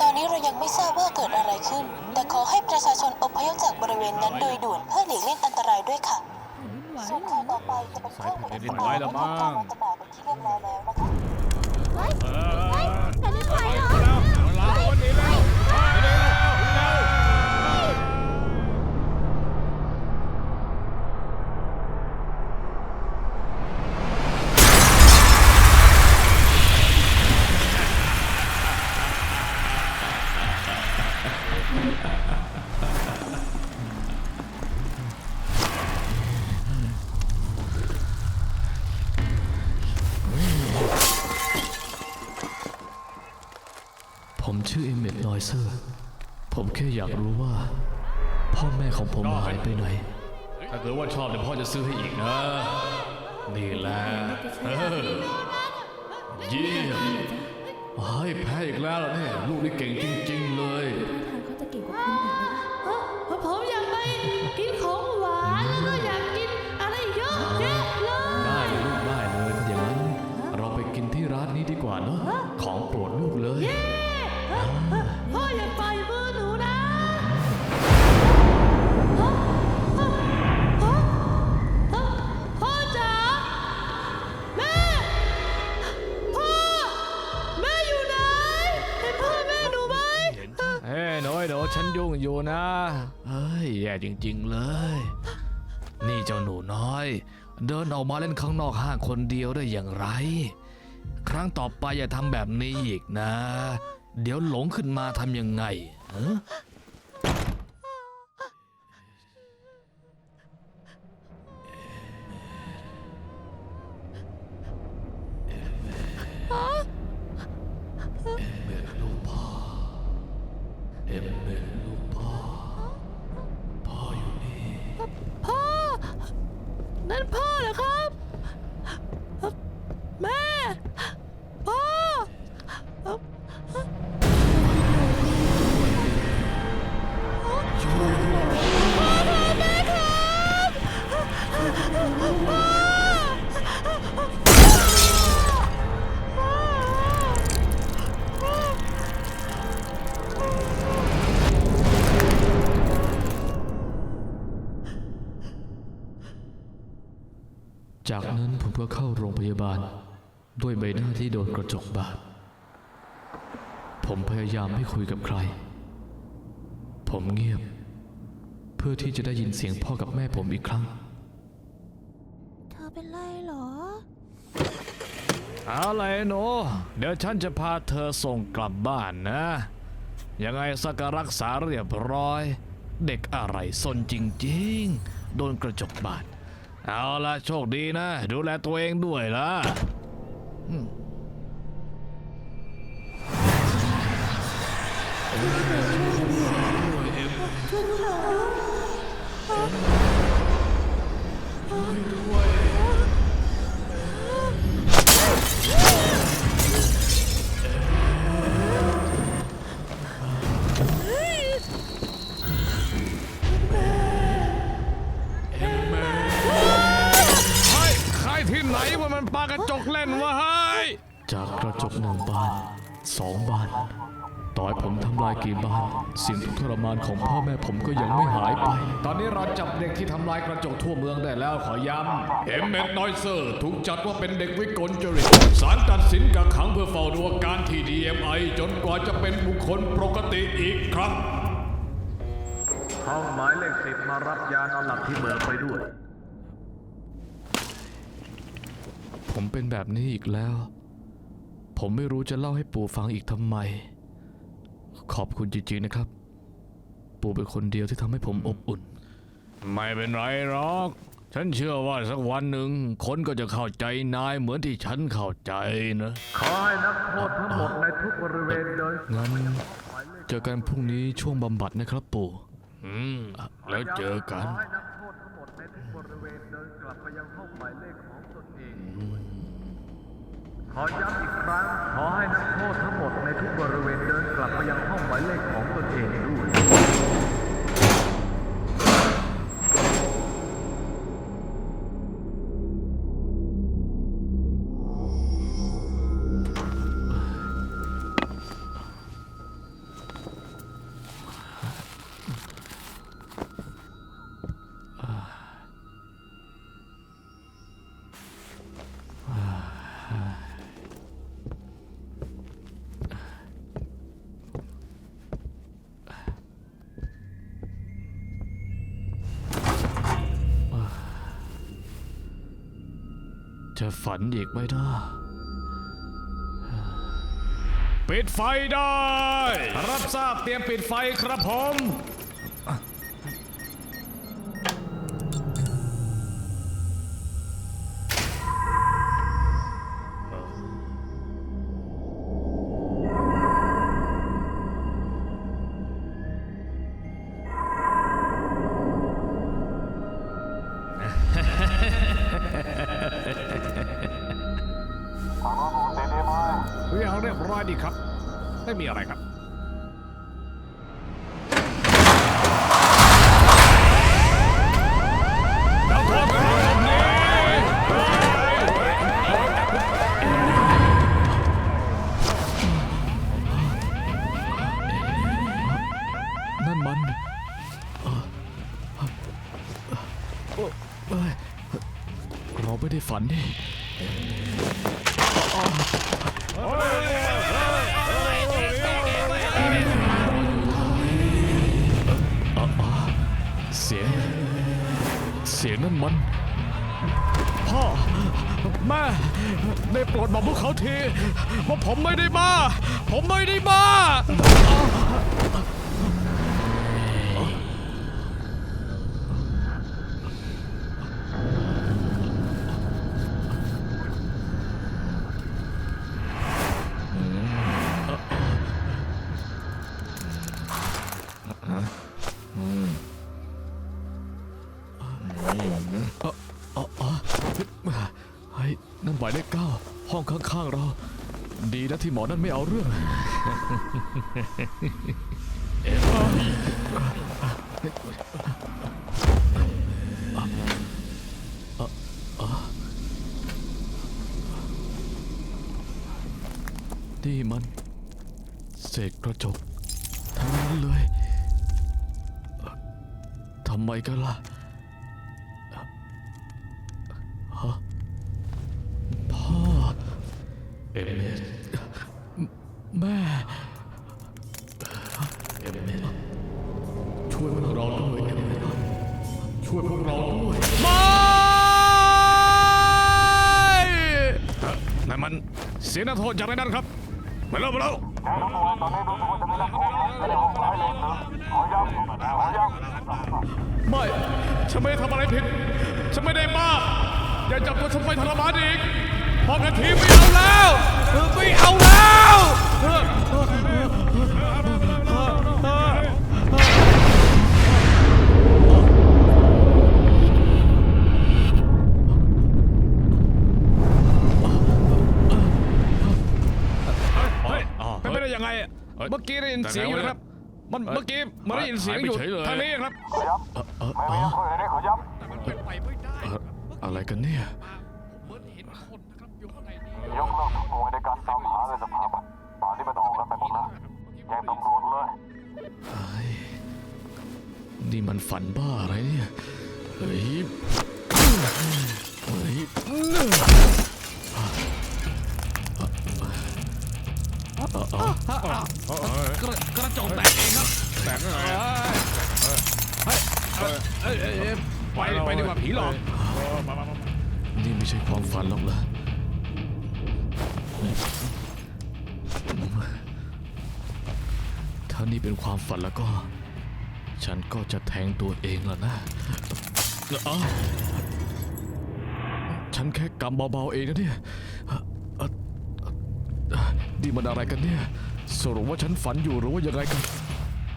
ตอนนี้เรายังไม่ทราบว่าเกิดอะไรขึ้น แต่ขอให้ประชาชนอพยพจากบริเวณนั้นโดยด่วนเพื่อหลีกเลี่ยงอันตรายด้วยค่ะส่วนข่าวต่อไปจะเป็นเครื่องบินแผ่นดินไหวแล้วมั้งการรัฐบาลเป็นที่เรียบร้อยแล้วนะคะเฮ้ยเออแผ่นดินไหวเหรอ ชื่อเอเมดนอยเซอร์ ผมแค่อยากรู้ว่า พ่อแม่ของผมหายไปไหน ถ้าเกิดว่าชอบเดี๋ยวพ่อจะซื้อให้อีกนะ นี่แหละเออเยี่ยมเฮ้ยแพ้อีกแล้วเนี่ยลูกนี่เก่งจริง ๆ เลย จริง ๆ เลย นี่เจ้าหนูน้อย เดินออกมาเล่นข้างนอกห้างคนเดียวได้อย่างไร ครั้งต่อไปอย่าทำแบบนี้อีกนะ เดี๋ยวหลงขึ้นมาทำยังไงฮะเอ็มเป็นลูกพ่อพ่ นั่นพ่อเหรอคะ ก็เข้าโรงพยาบาล ด้วยใบหน้าที่โดนกระจกบาด ผมพยายามไม่คุยกับใคร ผมเงียบ เพื่อที่จะได้ยินเสียงพ่อกับแม่ผมอีกครั้ง เธอเป็นไรเหรอ เอาไรหนูเดี๋ยวฉันจะพาเธอส่งกลับบ้านนะ ยังไงสักก็รักษาเรียบร้อย เด็กอะไรสนจริง ๆ โดนกระจกบาด เอาละโชคดีนะ ดูแลตัวเองด้วยล่ะอืม กกระจกหนึ่งบานสองบานต่อยผมทำลายกี่บานเสียงทุกข์ทรมานของพ่อแม่ผมก็ยังไม่หายไป ตอนนี้เราจับเด็กที่ทำลายกระจกทั่วเมืองได้แล้วขอย้ำเอ็มเมดนอยเซอร์ถูกจัดว่าเป็นเด็กวิกลจริตศาลตัดสินกักขังเพื่อเฝ้าดูอาการที่ DMI จนกว่าจะเป็นบุคคลปกติอีกครั้งห้องหมายเลขสิบมารับยานอนหลับที่เบิกไปด้วย ผมเป็นแบบนี้อีกแล้ว ผมไม่รู้จะเล่าให้ปู่ฟังอีกทำไม ขอบคุณจริงๆนะครับ ปู่เป็นคนเดียวที่ทำให้ผมอบอุ่น ไม่เป็นไรหรอก ฉันเชื่อว่าสักวันหนึ่งคนก็จะเข้าใจนายเหมือนที่ฉันเข้าใจนะ ขอให้นักโทษทั้งหมดในทุกบริเวณเดินงั้นเจอกันพรุ่งนี้ช่วงบำบัดนะครับปู่ อืม แล้วเจอกัน ขอให้นักโทษทั้งหมดในทุกบริเวณเดินกลับไปยังห้องหมายเลข ขอย้ำอีกครั้งขอให้นัก จะฝันอีกไหมนะปิดไฟได้ รับทราบเตรียมปิดไฟครับผม ไม่มีอะไรครับ นั่นมันเอ่อเอ่อเอ้ยเราไม่ได้ฝันนี่อ๋ สียง เสียงนั่นมัน พ่อ แม่ได้โปรดบอกพวกเขาทีว่าผมไม่ได้บ้า ผมไม่ได้บ้า เฮ้ยนั่นหมายเลขเก้าห้องข้างๆเรา ดีนะที่หมอนั่นไม่เอาเรื่องนี่มันเศษกระจกทั้งนั้นเลย ทำไมกันล่ะ เอเมสแม่ เอเมสช่วยพวกเราด้วยเอเมสช่วยพวกเราด้วยไม่นั่นมันเสียงนักโทษจากในนั้นครับ มาเร็วมาเร็วไม่ ฉันไม่ได้ทำอะไรผิด ฉันไม่ได้บ้า อย่าจับตัวฉันไปทรมานอีก พอกันทีไม่เอาแล้วไม่เอาแล้วเฮ้ยเป็นไปได้ยังไงอะเมื่อกี้ได้ยินเสียงอยู่นะครับ มันเมื่อกี้มันได้ยินเสียงอยู่ทางนี้ครับเอ่อเอ่ออะไรกันเนี่ย ยกเลิกทุกหน่วยในการตามหาในสถาบันป่านนี้มันออกกันไปหมดแล้วแจ้งตำรวจเลย เฮ้ยนี่มันฝันบ้าอะไรเนี่ย เฮ้ย เฮ้ยกระจกแตกเองครับแตกยังไงไปไปดีกว่าผีหลอก นี่ไม่ใช่ความฝันหรอกเหรอ ถ้านี่เป็นความฝันแล้วก็ ฉันก็จะแทงตัวเองแล้วนะอ้าวฉันแค่กำเบาๆเองนะเนี่ยนี่มันอะไรกันเนี่ย สรุปว่าฉันฝันอยู่หรือว่ายังไงกัน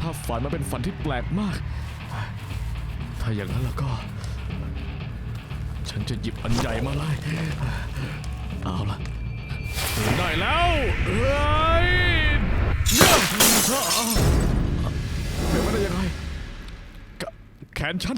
ถ้าฝันมันเป็นฝันที่แปลกมาก ถ้าอย่างนั้นแล้วก็ ฉันจะหยิบอันใหญ่มาเลยเอาละ ได้แล้วเฮ้ยเป็นไปได้ยังไงกะแขนฉัน